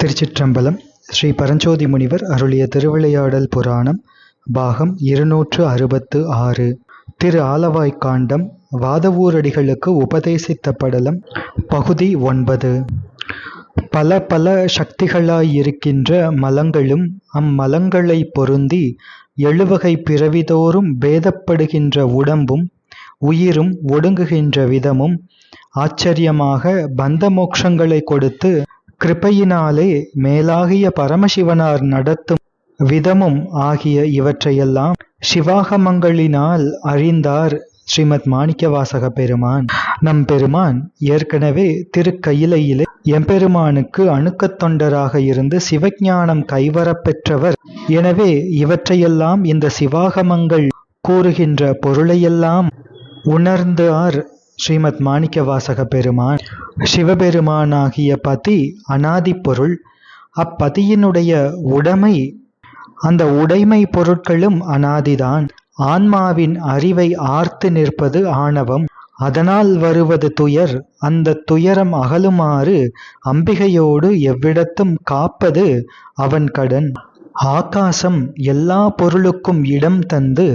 திருச்சிற்றம்பலம் ஸ்ரீ பரஞ்சோதி முனிவர் அருளிய திருவிளையாடல் புராணம் பாகம் இருநூற்று அறுபத்து ஆறு. திரு ஆலவாய்க்காண்டம் வாதவூரடிகளுக்கு உபதேசித்த படலம் பகுதி ஒன்பது. பல பல சக்திகளாயிருக்கின்ற மலங்களும் அம்மலங்களை பொருந்தி எழுவகை பிறவிதோறும் பேதப்படுகின்ற உடம்பும் உயிரும் ஒடுங்குகின்ற விதமும் ஆச்சரியமாக பந்த மோட்சங்களை கொடுத்து கிருபையினாலே மேலாகிய பரமசிவனார் நடத்தும் விதமும் ஆகிய இவற்றையெல்லாம் சிவாகமங்களினால் அறிந்தார் ஸ்ரீமத் மாணிக்கவாசக பெருமான். நம் பெருமான் ஏற்கனவே திருக்கையிலையிலே எம்பெருமானுக்கு அணுக்கத் தொண்டராக இருந்து சிவஞானம் கைவரப்பெற்றவர் எனவே இவற்றையெல்லாம் இந்த சிவாகமங்கள் கூறுகின்ற பொருளையெல்லாம் உணர்ந்தார் ஸ்ரீமத் மாணிக்கவாசக பெருமான் சிவபெருமானாகிய பதி அனாதி பொருள் அப்பதியினுடைய உடைமை அந்த உடைமை பொருட்களும் அனாதிதான். ஆன்மாவின் அறிவை ஆர்த்து நிற்பது ஆணவம். அதனால் வருவது துயர். அந்த துயரம் அகலுமாறு அம்பிகையோடு எவ்விடத்தும் காப்பது அவன் கடன். ஆகாசம் எல்லா பொருளுக்கும் இடம் தந்து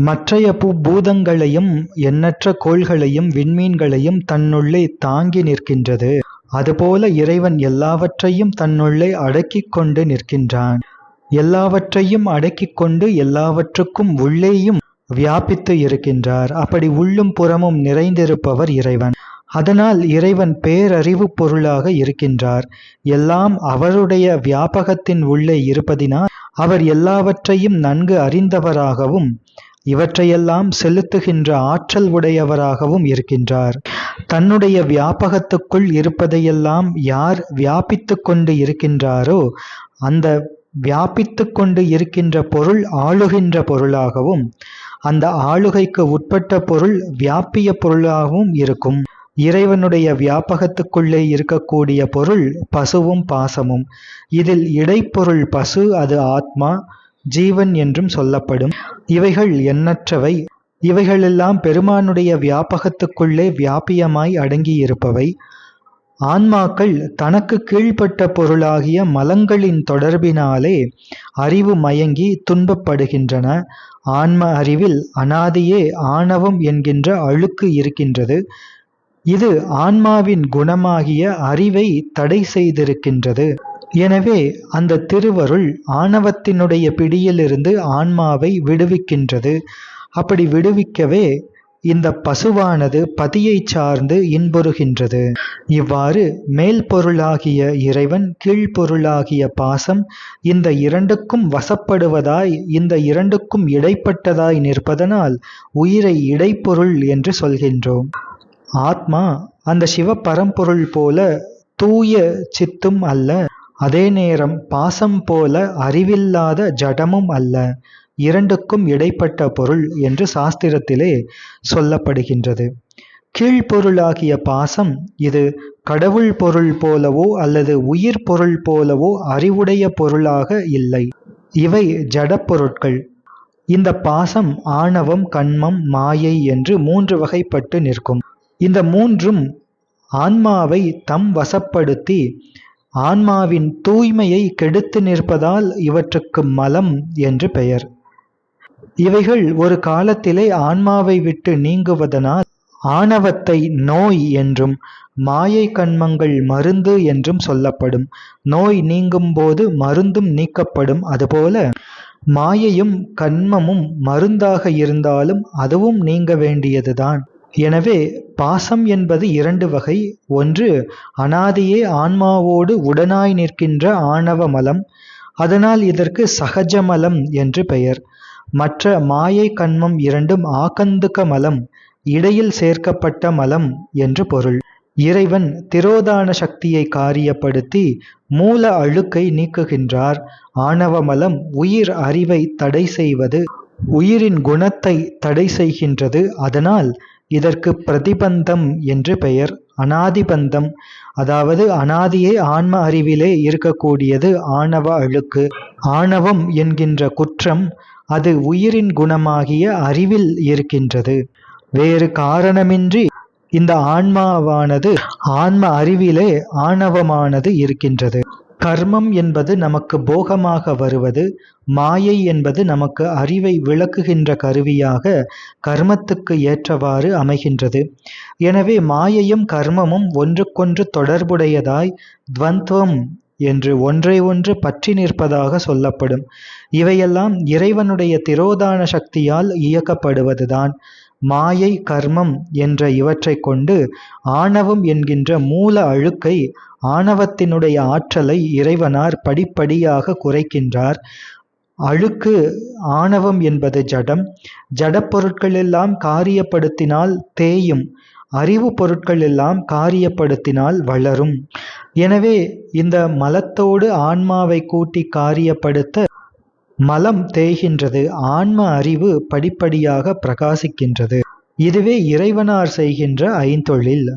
மற்றைய பூதங்களையும் எண்ணற்ற கோள்களையும் விண்மீன்களையும் தன்னுள்ளே தாங்கி நிற்கின்றது. அதுபோல இறைவன் எல்லாவற்றையும் தன்னுள்ளே அடக்கிக் கொண்டு நிற்கின்றான். எல்லாவற்றையும் அடக்கிக் கொண்டு எல்லாவற்றுக்கும் உள்ளேயும் வியாபித்து இருக்கின்றார். அப்படி உள்ளும் புறமும் நிறைந்திருப்பவர் இறைவன். அதனால் இறைவன் பேரறிவு பொருளாக இருக்கின்றார். எல்லாம் அவருடைய வியாபகத்தின் உள்ளே இருப்பதினால் அவர் எல்லாவற்றையும் நன்கு அறிந்தவராகவும் இவற்றையெல்லாம் செலுத்துகின்ற ஆற்றல் உடையவராகவும் இருக்கின்றார். தன்னுடைய வியாபகத்துக்குள் இருப்பதையெல்லாம் யார் வியாபித்து கொண்டு இருக்கின்றாரோ அந்த வியாபித்து கொண்டு இருக்கின்ற பொருள் ஆளுகின்ற பொருளாகவும் அந்த ஆளுகைக்கு உட்பட்ட பொருள் வியாபிய பொருளாகவும் இருக்கும். இறைவனுடைய வியாபகத்துக்குள்ளே இருக்கக்கூடிய பொருள் பசுவும் பாசமும். இதில் இடைப்பொருள் பசு அது ஆத்மா ஜீவன் என்றும் சொல்லப்படும். இவைகள் எண்ணற்றவை. இவைகளெல்லாம் பெருமானுடைய வியாபகத்துக்குள்ளே வியாபியமாய் அடங்கியிருப்பவை. ஆன்மாக்கள் தனக்கு கீழ்ப்பட்ட பொருளாகிய மலங்களின் தொடர்பினாலே அறிவு மயங்கி துன்பப்படுகின்றன. ஆன்ம அறிவில் அனாதியே ஆணவம் என்கின்ற அழுக்கு இருக்கின்றது. இது ஆன்மாவின் குணமாகிய அறிவை தடை செய்திருக்கின்றது. எனவே அந்த திருவருள் ஆணவத்தினுடைய பிடியிலிருந்து ஆன்மாவை விடுவிக்கின்றது. அப்படி விடுவிக்கவே இந்த பசுவானது பதியை சார்ந்து இன்புறுகின்றது. இவ்வாறு மேல் பொருளாகிய இறைவன் கீழ்ப்பொருளாகிய பாசம் இந்த இரண்டுக்கும் வசப்படுவதாய் இந்த இரண்டுக்கும் இடைப்பட்டதாய் நிற்பதனால் உயிரை இடைப்பொருள் என்று சொல்கின்றோம். ஆத்மா அந்த சிவ பரம்பொருள் போல தூய சித்தும் அல்ல. அதே நேரம் பாசம் போல அறிவில்லாத ஜடமும் அல்ல இரண்டுக்கும் இடைப்பட்ட பொருள் என்று சாஸ்திரத்திலே சொல்லப்படுகின்றது. கீழ்ப்பொருளாகிய பாசம் இது கடவுள் பொருள் போலவோ அல்லது உயிர் பொருள் போலவோ அறிவுடைய பொருளாக இல்லை. இவை ஜடப்பொருட்கள் இந்த பாசம் ஆணவம் கண்மம் மாயை என்று மூன்று வகைப்பட்டு நிற்கும். இந்த மூன்றும் ஆன்மாவை தம் வசப்படுத்தி ஆன்மாவின் தூய்மையை கெடுத்து நிற்பதால் இவற்றுக்கு மலம் என்று பெயர். இவைகள் ஒரு காலத்திலே ஆன்மாவை விட்டு நீங்குவதனால் ஆணவத்தை நோய் என்றும் மாயை கண்மங்கள் மருந்து என்றும் சொல்லப்படும். நோய் நீங்கும் போது மருந்தும் நீக்கப்படும். அதுபோல மாயையும் கண்மமும் மருந்தாக இருந்தாலும் அதுவும் நீங்க வேண்டியதுதான். எனவே பாசம் என்பது இரண்டு வகை. ஒன்று அனாதியே ஆன்மாவோடு உடனாய் நிற்கின்ற ஆணவ மலம். அதனால் இதற்கு சகஜ மலம் என்று பெயர். மற்ற மாயை கண்மம் இரண்டும் ஆக்கந்துக்க மலம் இடையில் சேர்க்கப்பட்ட மலம் என்று பொருள். இறைவன் திரோதான சக்தியை காரியப்படுத்தி மூல அழுக்கை நீக்குகின்றார். ஆணவ மலம் உயிர் அறிவை தடை செய்வது உயிரின் குணத்தை தடை செய்கின்றது. அதனால் இதற்கு பிரதிபந்தம் என்று பெயர். அனாதிபந்தம் அதாவது அனாதியே ஆன்ம அறிவிலே இருக்கக்கூடியது ஆணவ அழுக்கு. ஆணவம் என்கின்ற குற்றம் அது உயிரின் குணமாகிய அறிவில் இருக்கின்றது. வேறு காரணமின்றி இந்த ஆன்மாவானது ஆன்ம அறிவிலே ஆணவமானது இருக்கின்றது. கர்மம் என்பது நமக்கு போகமாக வருவது மாயை என்பது நமக்கு அறிவை விளக்குகின்ற கருவியாக கர்மத்துக்கு ஏற்றவாறு அமைகின்றது. எனவே மாயையும் கர்மமும் ஒன்றுக்கொன்று தொடர்புடையதாய் துவந்தம் என்று ஒன்றை ஒன்று பற்றி நிற்பதாக சொல்லப்படும். இவையெல்லாம் இறைவனுடைய திரோதான சக்தியால் இயக்கப்படுவதுதான். மாயை கர்மம் என்ற இவற்றைக் கொண்டு ஆணவம் என்கின்ற மூல அழுக்கை ஆணவத்தினுடைய ஆற்றலை இறைவனார் படிப்படியாக குறைக்கின்றார். அழுக்கு ஆணவம் என்பது ஜடம். ஜடப்பொருட்களெல்லாம் காரியப்படுத்தினால் தேயும். அறிவு பொருட்கள் எல்லாம் காரியப்படுத்தினால் வளரும். எனவே இந்த மலத்தோடு ஆன்மாவை கூட்டி காரியப்படுத்த மலம் தேய்கின்றது. ஆன்ம அறிவு படிப்படியாக பிரகாசிக்கின்றது. இதுவே இறைவனார் செய்கின்ற ஐந்தொழில்.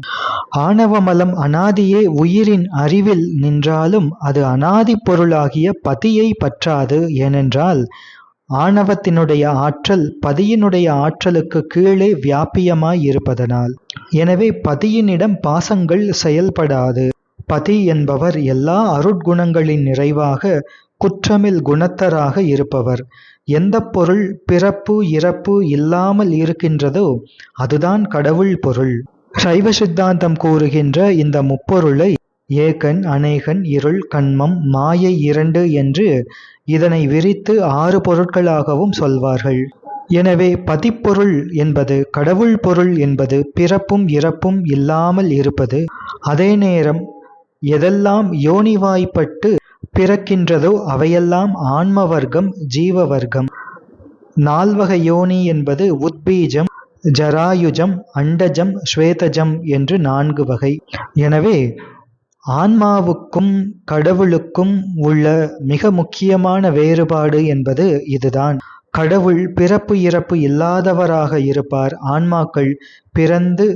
ஆணவ மலம் அனாதியே உயிரின் அறிவில் நின்றாலும் அது அனாதி பொருளாகிய பதியை பற்றாது. ஏனென்றால் ஆணவத்தினுடைய ஆற்றல் பதியினுடைய ஆற்றலுக்கு கீழே வியாபியமாய் இருப்பதனால். எனவே பதியினிடம் பாசங்கள் செயல்படாது. பதி என்பவர் எல்லா அருட்குணங்களின் நிறைவாக குற்றமில் குணத்தராக இருப்பவர். எந்த பொருள் பிறப்பு இறப்பு இல்லாமல் இருக்கின்றதோ அதுதான் கடவுள் பொருள். சைவ சித்தாந்தம் கூறுகின்ற இந்த முப்பொருளை ஏகன் அநேகன் இருள் கண்மம் மாயை இரண்டு என்று இதனை விரித்து ஆறு பொருட்களாகவும் சொல்வார்கள். எனவே பதிப்பொருள் என்பது கடவுள் பொருள் என்பது பிறப்பும் இறப்பும் இல்லாமல் இருப்பது அதே நேரம் எதெல்லாம் யோனிவாய்ப்பட்டு பிறக்கின்றதோ அவையெல்லாம் ஆன்ம வர்க்கம் ஜீவ வர்க்கம் நால்வகை யோனி என்பது உத்பீஜம் ஜராயுஜம் அண்டஜம் ஸ்வேதஜம் என்று நான்கு வகை. எனவே ஆன்மாவுக்கும் கடவுளுக்கும் உள்ள மிக முக்கியமான வேறுபாடு என்பது இதுதான். கடவுள் பிறப்பு இறப்பு இல்லாதவராக இருப்பார். ஆன்மாக்கள் பிறந்து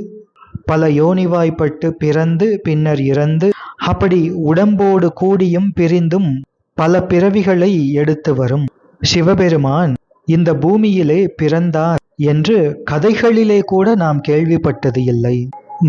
பல யோனிவாய்ப்பட்டு பிறந்து பின்னர் இறந்து அப்படி உடம்போடு கூடியும் பிரிந்தும் பல பிறவிகளை எடுத்து வரும். சிவபெருமான் இந்த பூமியிலே பிறந்தார் என்று கதைகளிலே கூட நாம் கேள்விப்பட்டது இல்லை.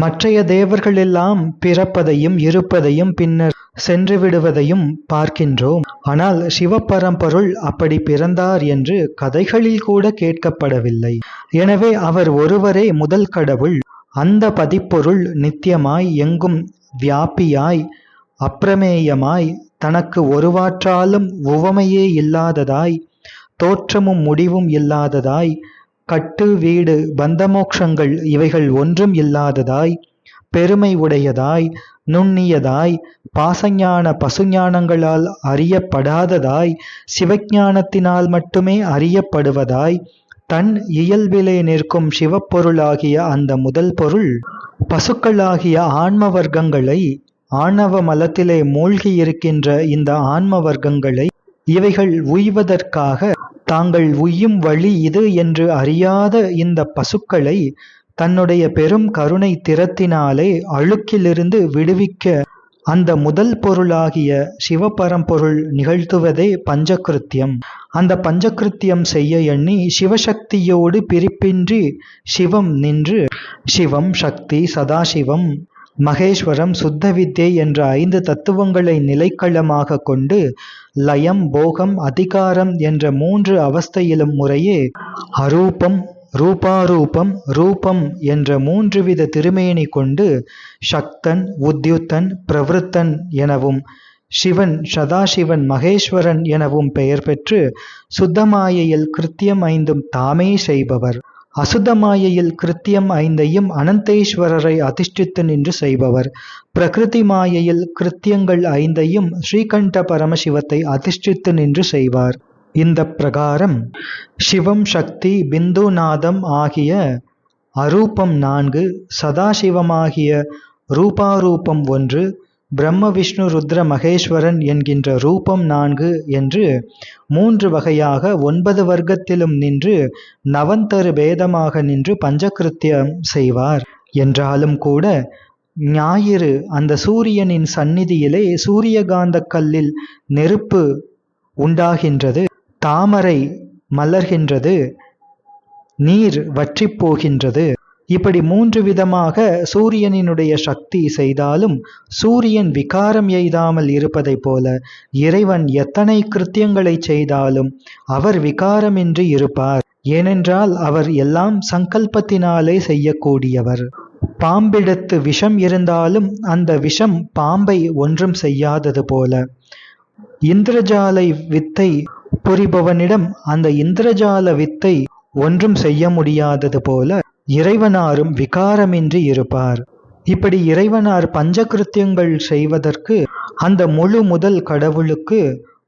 மற்றைய தேவர்களெல்லாம் பிறப்பதையும் இருப்பதையும் பின்னர் சென்று விடுவதையும் பார்க்கின்றோம். ஆனால் சிவபரம்பொருள் அப்படி பிறந்தார் என்று கதைகளில் கூட கேட்கப்படவில்லை. எனவே அவர் ஒருவரே முதல் கடவுள். அந்த பதிப்பொருள் நித்தியமாய் எங்கும் வியாபியாய் அப்பிரமேயமாய் தனக்கு ஒருவாற்றாலும் உவமையே இல்லாததாய் தோற்றமும் முடிவும் இல்லாததாய் கட்டு வீடு பந்தமோக்ஷங்கள் இவைகள் ஒன்றும் இல்லாததாய் பெருமை உடையதாய் நுண்ணியதாய் பாசஞான பசுஞானங்களால் அறியப்படாததாய் சிவஞானத்தினால் மட்டுமே அறியப்படுவதாய் தன் இயல்பிலே நிற்கும் சிவப்பொருளாகிய அந்த முதல் பொருள். பசுக்களாகிய ஆன்ம வர்க்கங்களை ஆணவ மலத்திலே மூழ்கி இருக்கின்ற இந்த ஆன்ம வர்க்கங்களை இவைகள் உய்வதற்காக தாங்கள் உய்யும் வழி இது என்று அறியாத இந்த பசுக்களை தன்னுடைய பெரும் கருணை திறத்தினாலே அழுக்கிலிருந்து விடுவிக்க அந்த முதல் பொருளாகிய சிவபரம்பொருள் நிகழ்த்துவதே பஞ்சகிருத்தியம். அந்த பஞ்சகிருத்தியம் செய்ய எண்ணி சிவசக்தியோடு பிரிப்பின்றி சிவம் நின்று சிவம் சக்தி சதாசிவம் மகேஸ்வரம் சுத்த வித்யை என்ற ஐந்து தத்துவங்களை நிலைக்களமாக கொண்டு லயம் போகம் அதிகாரம் என்ற மூன்று அவஸ்தையிலும் முறையே அரூபம் ரூபாரூபம் ரூபம் என்ற மூன்று வித திருமேனி கொண்டு சக்தன் உத்யுத்தன் பிரவருத்தன் எனவும் சிவன் சதாசிவன் மகேஸ்வரன் எனவும் பெயர் பெற்று சுத்தமாயையில் கிருத்தியம் ஐந்தும் தாமே செய்பவர். அசுத்தமாயையில் கிருத்தியம் ஐந்தையும் அனந்தேஸ்வரரை அதிஷ்டித்து நின்று செய்பவர். பிரகிருதி மாயையில் கிருத்தியங்கள் ஐந்தையும் ஸ்ரீகண்ட பரமசிவத்தை அதிஷ்டித்து நின்று செய்வார். இந்த பிரகாரம் சிவம் சக்தி பிந்துநாதம் ஆகிய அரூபம் நான்கு சதாசிவமாகிய ரூபாரூபம் ஒன்று பிரம்ம விஷ்ணு ருத்ர மகேஸ்வரன் என்கின்ற ரூபம் நான்கு என்று மூன்று வகையாக ஒன்பது வர்க்கத்திலும் நின்று நவந்தரு பேதமாக நின்று பஞ்சகிருத்தியம் செய்வார். என்றாலும் கூட ஞாயிறு அந்த சூரியனின் சந்நிதியிலே சூரியகாந்த கல்லில் நெருப்பு உண்டாகின்றது. தாமரை மலர்கின்றது நீர் வற்றிப் போகின்றது. இப்படி மூன்று விதமாக சூரியனினுடைய சக்தி செய்தாலும் சூரியன் விகாரம் எய்தாமல் இருப்பதை போல இறைவன் எத்தனை கிருத்தியங்களை செய்தாலும் அவர் விகாரமின்றி இருப்பார். ஏனென்றால் அவர் எல்லாம் சங்கல்பத்தினாலே செய்யக்கூடியவர். பாம்பிடத்து விஷம் இருந்தாலும் அந்த விஷம் பாம்பை ஒன்றும் செய்யாதது போல இந்திரஜாலை வித்தை புரிபவனிடம் அந்த இந்திரஜால வித்தை ஒன்றும் செய்ய முடியாதது போல இறைவனாரும் விகாரமின்றி இருப்பார். இப்படி இறைவனார் பஞ்சகிருத்தியங்கள் செய்வதற்கு அந்த முழு முதல் கடவுளுக்கு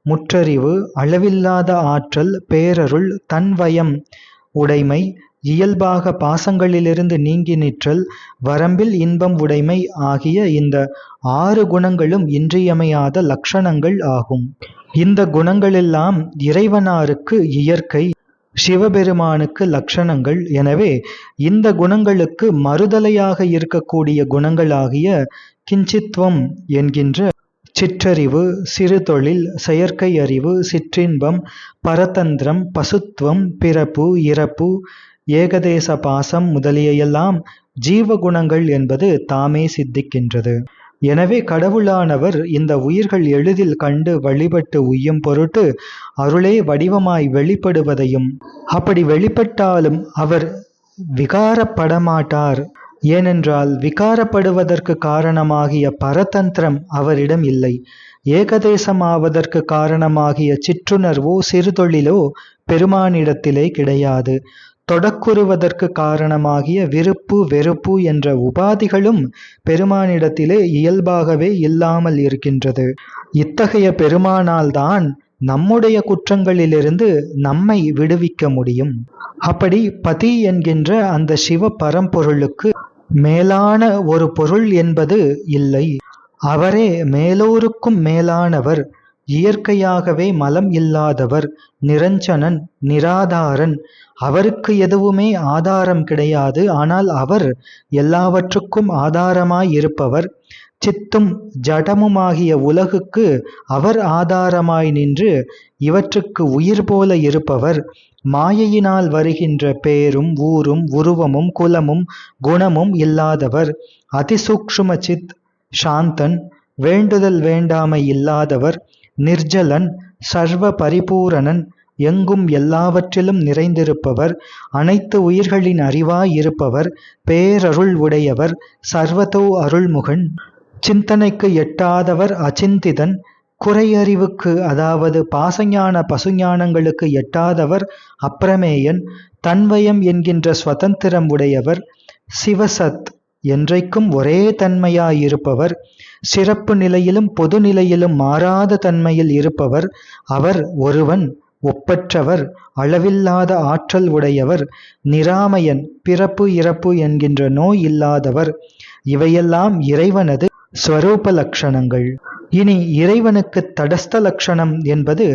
முற்றறிவு அளவில்லாத ஆற்றல் பேரருள் தன்வயம் உடைமை இயல்பாக பாசங்களிலிருந்து நீங்கி நிற்றல் வரம்பில் இன்பம் உடைமை ஆகிய இந்த ஆறு குணங்களும் இன்றியமையாத லட்சணங்கள் ஆகும். இந்த குணங்களெல்லாம் இறைவனாருக்கு இயற்கை சிவபெருமானுக்கு லட்சணங்கள் எனவே இந்த குணங்களுக்கு மறுதலையாக இருக்கக்கூடிய குணங்களாகிய கிஞ்சித்வம் என்கின்ற சிற்றறிவு சிறுதொழில் செயற்கை அறிவு சிற்றின்பம் பரதந்திரம் பசுத்துவம் பிறப்பு இறப்பு ஏகதேச பாசம் முதலியெல்லாம் ஜீவகுணங்கள் என்பது தாமே சித்திக்கின்றது. எனவே கடவுளானவர் இந்த உயிர்கள் எளிதில் கண்டு வழிபட்டு உய்யும் பொருட்டு அருளே வடிவமாய் வெளிப்படுவதையும் அப்படி வெளிப்பட்டாலும் அவர் விகாரப்படமாட்டார். ஏனென்றால் விகாரப்படுவதற்கு காரணமாகிய பரதந்திரம் அவரிடம் இல்லை. ஏகதேசமாவதற்கு காரணமாகிய சிற்றுணர்வோ சிறுதொழிலோ பெருமானிடத்திலே கிடையாது. தொடக்குறுவதற்கு காரணமாகிய விருப்பு வெறுப்பு என்ற உபாதிகளும் பெருமானிடத்திலே இயல்பாகவே இல்லாமல் இருக்கின்றது. இத்தகைய பெருமானால்தான் நம்முடைய குற்றங்களிலிருந்து நம்மை விடுவிக்க முடியும். அப்படி பதி என்கின்ற அந்த சிவ பரம்பொருளுக்கு மேலான ஒரு பொருள் என்பது இல்லை. அவரே மேலோருக்கும் மேலானவர் இயற்கையாகவே மலம் இல்லாதவர் நிரஞ்சனன் நிராதாரன் அவருக்கு எதுவுமே ஆதாரம் கிடையாது. ஆனால் அவர் எல்லாவற்றுக்கும் ஆதாரமாய் இருப்பவர் சித்தும் ஜடமுமாகிய உலகுக்கு அவர் ஆதாரமாய் நின்று இவற்றுக்கு உயிர் போல இருப்பவர். மாயையினால் வருகின்ற பேரும் ஊரும் உருவமும் குலமும் குணமும் இல்லாதவர். அதிசூக்ஷ்ம சித் சாந்தன் வேண்டுதல் வேண்டாமை இல்லாதவர். நிர்ஜலன் சர்வ பரிபூரணன் எங்கும் எல்லாவற்றிலும் நிறைந்திருப்பவர் அனைத்து உயிர்களின் அறிவாய் இருப்பவர் பேரருள் உடையவர் சர்வதோ அருள்முகன். சிந்தனைக்கு எட்டாதவர் அச்சிந்திதன் குறையறிவுக்கு அதாவது பாசஞான பசுஞானங்களுக்கு எட்டாதவர் அப்பிரமேயன் தன்வயம் என்கின்ற சுதந்திரம் உடையவர் சிவசத் என்றைக்கும் ஒரே தன்மையாயிருப்பவர் சிறப்பு நிலையிலும் பொது நிலையிலும் மாறாத தன்மையில் இருப்பவர் அவர் ஒருவன். ஒப்பற்றவர் அளவில்லாத ஆற்றல் உடையவர் நிராமயன் பிறப்பு இறப்பு என்கின்ற நோய் இல்லாதவர். இவையெல்லாம் இறைவனது ஸ்வரூப லட்சணங்கள். இனி இறைவனுக்கு தடஸ்த லட்சணம் என்பது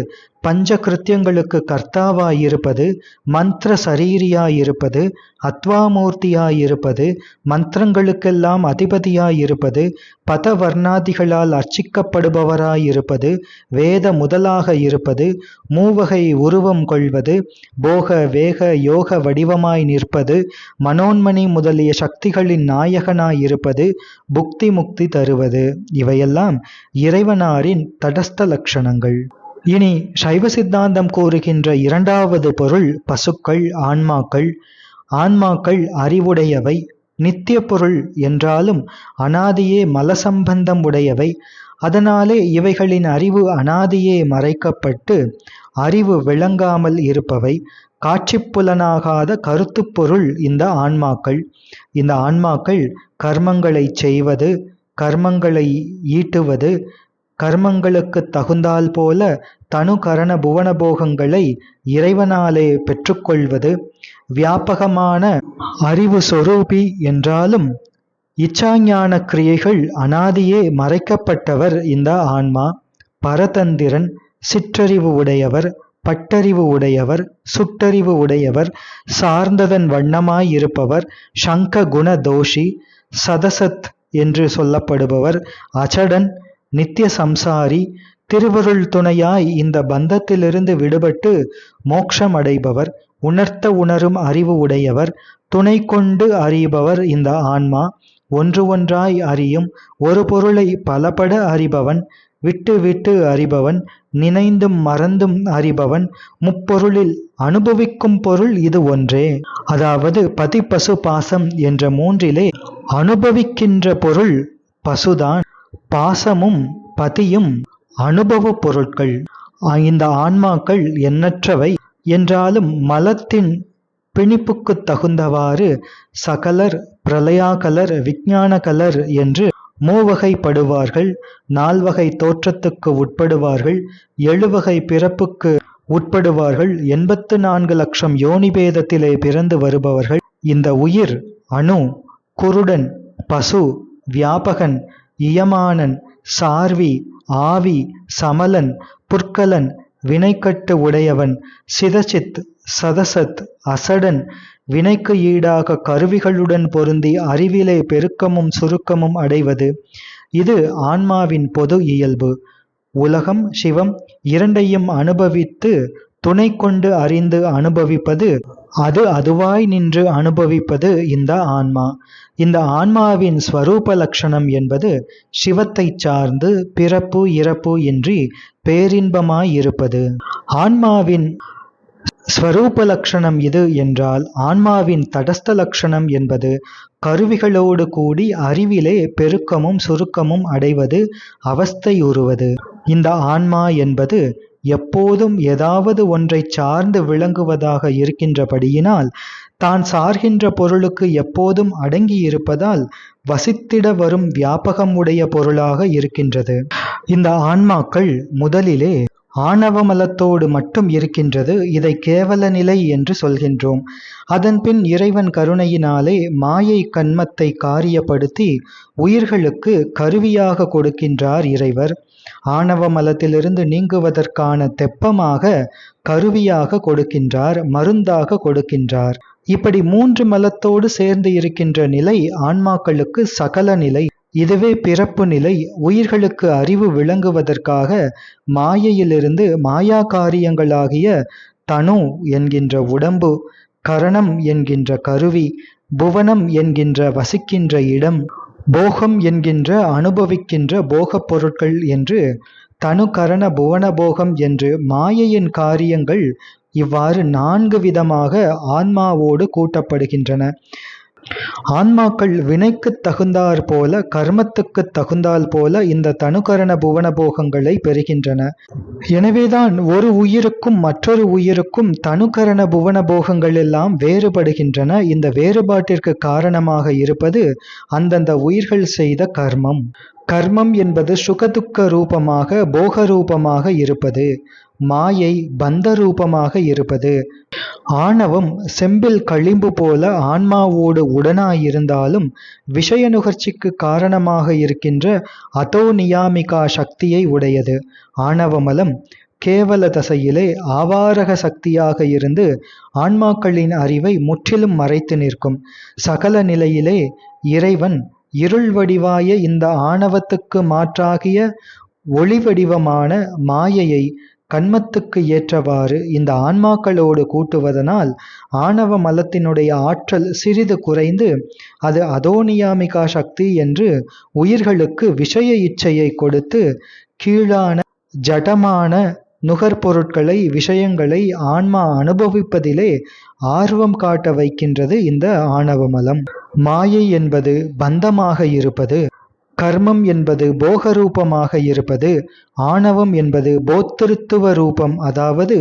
பஞ்ச கிருத்தியங்களுக்கு கர்த்தாவாயிருப்பது மந்திர சரீரியாயிருப்பது அத்வாமூர்த்தியாயிருப்பது மந்திரங்களுக்கெல்லாம் அதிபதியாயிருப்பது பதவர்ணாதிகளால் அர்ச்சிக்கப்படுபவராயிருப்பது வேத முதலாக இருப்பது மூவகை உருவம் கொள்வது போக வேக யோக வடிவமாய் நிற்பது மனோன்மணி முதலிய சக்திகளின் நாயகனாயிருப்பது புக்தி முக்தி தருவது. இவையெல்லாம் இறைவனாரின் தடஸ்த லட்சணங்கள். இனி சைவ சித்தாந்தம் கூறுகின்ற இரண்டாவது பொருள் பசுக்கள் ஆன்மாக்கள். ஆன்மாக்கள் அறிவுடையவை நித்திய பொருள் என்றாலும் அனாதியே மலசம்பந்தம் உடையவை. அதனாலே இவைகளின் அறிவு அனாதியே மறைக்கப்பட்டு அறிவு விளங்காமல் இருப்பவை. காட்சிப்புலனாகாத கருத்து பொருள் இந்த ஆன்மாக்கள். இந்த ஆன்மாக்கள் கர்மங்களை செய்வது கர்மங்களை ஈட்டுவது கர்மங்களுக்கு தகுந்தால் போல தனு கரண புவனபோகங்களை இறைவனாலே பெற்றுக்கொள்வது வியாபகமான அறிவு சொரூபி என்றாலும் இச்சாஞான கிரியைகள் அனாதியே மறைக்கப்பட்டவர் இந்த ஆன்மா. பரதந்திரன் சிற்றறிவு உடையவர் பட்டறிவு உடையவர் சுட்டறிவு உடையவர் சார்ந்ததன் வண்ணமாயிருப்பவர் சங்க குண தோஷி சதசத் என்று சொல்லப்படுபவர் அச்சடன் நித்திய சம்சாரி திருவருள் துணையாய் இந்த பந்தத்திலிருந்து விடுபட்டு மோட்சம் அடைபவர் உணர்த்த உணரும் அறிவு உடையவர் துணை கொண்டு அறிபவர் இந்த ஆன்மா ஒன்று ஒன்றாய் அறியும் ஒரு பொருளை பலபட அறிபவன் விட்டு விட்டு அறிபவன் நினைந்தும் மறந்தும் அறிபவன் முப்பொருளில் அனுபவிக்கும் பொருள் இது ஒன்றே. அதாவது பதி பசு பாசம் என்ற மூன்றிலே அனுபவிக்கின்ற பொருள் பசுதான். பாசமும் பதியும் அனுபவ பொருட்கள். இந்த ஆன்மாக்கள் எண்ணற்றவை. என்றாலும் மலத்தின் பிணிப்புக்கு தகுந்தவாறு சகலர் பிரளயாகலர் விஞ்ஞானகலர் என்று மூவகைப்படுவார்கள். நால்வகை தோற்றத்துக்கு உட்படுவார்கள். எழுவகை பிறப்புக்கு உட்படுவார்கள். எண்பத்து நான்கு லட்சம் யோனிபேதத்திலே பிறந்து வருபவர்கள். இந்த உயிர் அணு குருடன் பசு வியாபகன் இயமானன் சார்வி ஆவி சமலன் புற்கலன் வினைக்கட்டு உடையவன் சிதசித் சதசத் அசடன் வினைக்கு ஈடாக கருவிகளுடன் பொருந்தி அறிவிலே பெருக்கமும் சுருக்கமும் அடைவது இது ஆன்மாவின் பொது இயல்பு. உலகம் சிவம் இரண்டையும் அனுபவித்து துணை கொண்டு அறிந்து அனுபவிப்பது அது அதுவாய் நின்று அனுபவிப்பது இந்த ஆன்மா. இந்த ஆன்மாவின் ஸ்வரூப லட்சணம் என்பது சிவத்தைச் சார்ந்து பிறப்பு இறப்பு இன்றி பேரின்பமாயிருப்பது ஆன்மாவின் ஸ்வரூப லட்சணம் இது என்றால் ஆன்மாவின் தடஸ்த லட்சணம் என்பது கருவிகளோடு கூடி அறிவிலே பெருக்கமும் சுருக்கமும் அடைவது அவஸ்தையுறுவது இந்த ஆன்மா என்பது எப்போதும் ஏதாவது ஒன்றை சார்ந்து விளங்குவதாக இருக்கின்றபடியினால் தான் சார்கின்ற பொருளுக்கு எப்போதும் அடங்கியிருப்பதால் வசித்திட வரும் வியாபகம் உடைய பொருளாக இருக்கின்றது. இந்த ஆன்மாக்கள் முதலிலே ஆணவமலத்தோடு மட்டும் இருக்கின்றது. இதை கேவல நிலை என்று சொல்கின்றோம். அதன்பின் இறைவன் கருணையினாலே மாயை கண்மத்தை காரியப்படுத்தி உயிர்களுக்கு கருவியாக கொடுக்கின்றார் இறைவர். ஆணவ மலத்திலிருந்து நீங்குவதற்கான தெப்பமாக கருவியாக கொடுக்கின்றார் மருந்தாக கொடுக்கின்றார். இப்படி மூன்று மலத்தோடு சேர்ந்து இருக்கின்ற நிலை ஆன்மாக்களுக்கு சகல நிலை இதுவே பிறப்பு நிலை உயிர்களுக்கு அறிவு விளங்குவதற்காக மாயையிலிருந்து மாயா காரியங்களாகிய தனு என்கின்ற உடம்பு கரணம் என்கின்ற கருவி புவனம் என்கின்ற வசிக்கின்ற இடம் போகம் என்கின்ற அனுபவிக்கின்ற போகப் பொருட்கள் என்று தனு கரண புவன போகம் என்று மாயையின் காரியங்கள் இவ்வாறு நான்கு விதமாக ஆன்மாவோடு கூட்டப்படுகின்றன. ஆன்மாக்கள் வினைக்கு தகுந்தாற் போல கர்மத்துக்கு தகுந்தால் போல இந்த தனுகரண புவன போகங்களை பெறுகின்றன. எனவேதான் ஒரு உயிருக்கும் மற்றொரு உயிருக்கும் தனுகரண புவன போகங்கள் எல்லாம் வேறுபடுகின்றன. இந்த வேறுபாட்டிற்கு காரணமாக இருப்பது அந்தந்த உயிர்கள் செய்த கர்மம். கர்மம் என்பது சுகதுக்க ரூபமாக போக ரூபமாக இருப்பது. மாயை பந்த ரூபமாக இருப்பது. ஆணவம் செம்பில் களிம்பு போல ஆன்மாவோடு உடனாயிருந்தாலும் விஷய நுகர்ச்சிக்கு காரணமாக இருக்கின்ற அதோ நியாமிகா சக்தியை உடையது. ஆணவமலம் கேவல தசையிலே ஆவாரக சக்தியாக இருந்து ஆன்மாக்களின் அறிவை முற்றிலும் மறைத்து நிற்கும். சகல நிலையிலே இறைவன் இருள் வடிவாய இந்த ஆணவத்துக்கு மாற்றாகிய ஒளி வடிவமான மாயையை கண்மத்துக்கு ஏற்றவாறு இந்த ஆன்மாக்களோடு கூட்டுவதனால் ஆணவ மலத்தினுடைய ஆற்றல் சிறிது குறைந்து அது அதோனியாமிகா சக்தி என்று உயிர்களுக்கு விஷய இச்சையை கொடுத்து கீழான ஜடமான நுகர்பொருட்களை விஷயங்களை ஆன்மா அனுபவிப்பதிலே ஆர்வம் காட்ட வைக்கின்றது இந்த ஆணவமலம் மாயை என்பது பந்தமாக இருப்பது கர்மம் என்பது போக ரூபமாக இருப்பது ஆணவம் என்பது போத்திருத்துவ ரூபம் அதாவது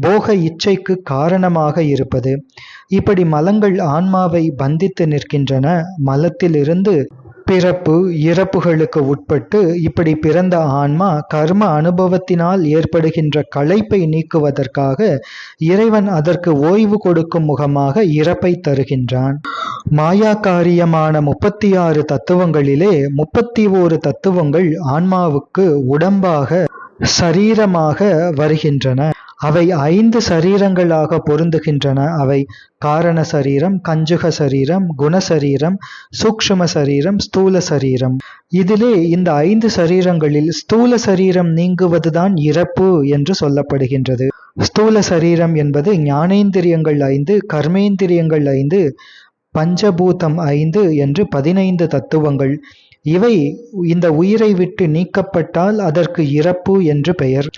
போக இச்சைக்கு காரணமாக இருப்பது. இப்படி மலங்கள் ஆன்மாவை பந்தித்து நிற்கின்றன. மலத்திலிருந்து பிறப்பு இறப்புகளுக்கு உட்பட்டு இப்படி பிறந்த ஆன்மா கர்ம அனுபவத்தினால் ஏற்படுகின்ற களைப்பை நீக்குவதற்காக இறைவன் அதற்கு ஓய்வு கொடுக்கும் முகமாக இறப்பை தருகின்றான். மாயாக்காரியமான முப்பத்தி ஆறு தத்துவங்களிலே முப்பத்தி ஓரு தத்துவங்கள் ஆன்மாவுக்கு உடம்பாக சரீரமாக வருகின்றன. அவை ஐந்து சரீரங்களாக பொருந்துகின்றன. அவை காரண சரீரம் கஞ்சுக சரீரம் குணசரீரம் சூக்ஷ்ம சரீரம் ஸ்தூல சரீரம். இதிலே இந்த ஐந்து சரீரங்களில் ஸ்தூல சரீரம் நீங்குவதுதான் இறப்பு என்று சொல்லப்படுகின்றது. ஸ்தூல சரீரம் என்பது ஞானேந்திரியங்கள் ஐந்து கர்மேந்திரியங்கள் ஐந்து பஞ்சபூதம் ஐந்து என்று பதினைந்து தத்துவங்கள். இவை இந்த உயிரை விட்டு நீக்கப்பட்டால் அதற்கு இறப்பு என்று பெயர்.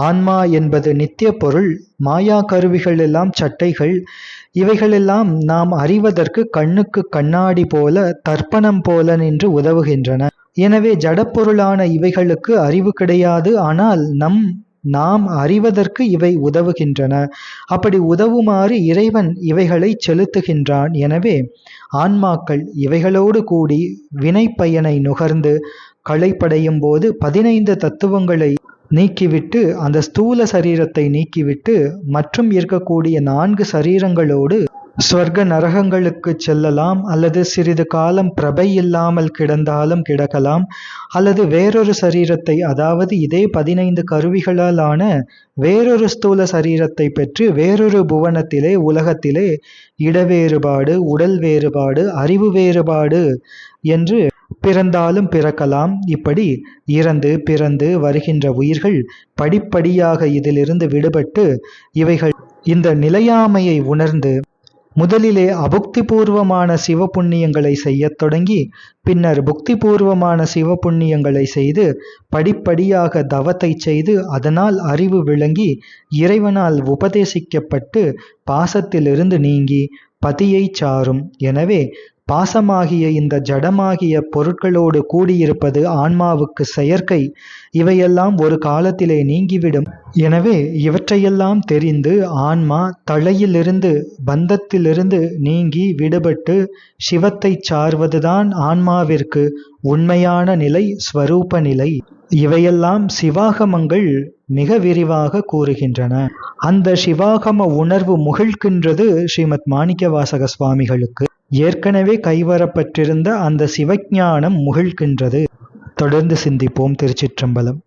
ஆன்மா என்பது நித்திய பொருள் மாயா கருவிகள் எல்லாம் சட்டைகள். இவைகளெல்லாம் நாம் அறிவதற்கு கண்ணுக்கு கண்ணாடி போல தர்ப்பணம் போல நின்று உதவுகின்றன. எனவே ஜடப்பொருளான இவைகளுக்கு அறிவு கிடையாது ஆனால் நம் நாம் அறிவதற்கு இவை உதவுகின்றன. அப்படி உதவுமாறு இறைவன் இவைகளை செலுத்துகின்றான். எனவே ஆன்மாக்கள் இவைகளோடு கூடி வினை பயனை நுகர்ந்து களைப்படையும் போது பதினைந்து தத்துவங்களை நீக்கிவிட்டு அந்த ஸ்தூல சரீரத்தை நீக்கிவிட்டு மற்றும் இருக்கக்கூடிய நான்கு சரீரங்களோடு ஸ்வர்க்க நரகங்களுக்கு செல்லலாம் அல்லது சிறிது காலம் பிரபை இல்லாமல் கிடந்தாலும் கிடக்கலாம் அல்லது வேறொரு சரீரத்தை அதாவது இதே பதினைந்து கருவிகளாலான வேறொரு ஸ்தூல சரீரத்தை பெற்று வேறொரு புவனத்திலே உலகத்திலே இடவேறுபாடு உடல் வேறுபாடு அறிவு வேறுபாடு என்று பிறந்தாலும் பிறக்கலாம். இப்படி இறந்து பிறந்து வருகின்ற உயிர்கள் படிப்படியாக இதிலிருந்து விடுபட்டு இவைகள் இந்த நிலையாமையை உணர்ந்து முதலிலே அபுக்திபூர்வமான சிவபுண்ணியங்களை செய்யத் தொடங்கி பின்னர் புக்திபூர்வமான சிவபுண்ணியங்களை செய்து படிப்படியாக தவத்தை செய்து அதனால் அறிவு விளங்கி இறைவனால் உபதேசிக்கப்பட்டு பாசத்திலிருந்து நீங்கி பதியை சாரும். எனவே பாசமாகிய இந்த ஜடமாகிய பொருட்களோடு கூடியிருப்பது ஆன்மாவுக்கு செயற்கை. இவையெல்லாம் ஒரு காலத்திலே நீங்கிவிடும். எனவே இவற்றையெல்லாம் தெரிந்து ஆன்மா தலையிலிருந்து பந்தத்திலிருந்து நீங்கி விடுபட்டு சிவத்தை சார்வதுதான் ஆன்மாவிற்கு உண்மையான நிலை ஸ்வரூப நிலை. இவையெல்லாம் சிவாகமங்கள். மிக விரிவாக கூறுகின்றன. அந்த சிவாகம உணர்வு முகிழ்கின்றது ஸ்ரீமத் மாணிக்கவாசக சுவாமிகளுக்கு. ஏற்கனவே கைவரப்பட்டிருந்த அந்த சிவஞானம் முகிழ்கின்றது. தொடர்ந்து சிந்திப்போம் திருச்சிற்றம்பலம்.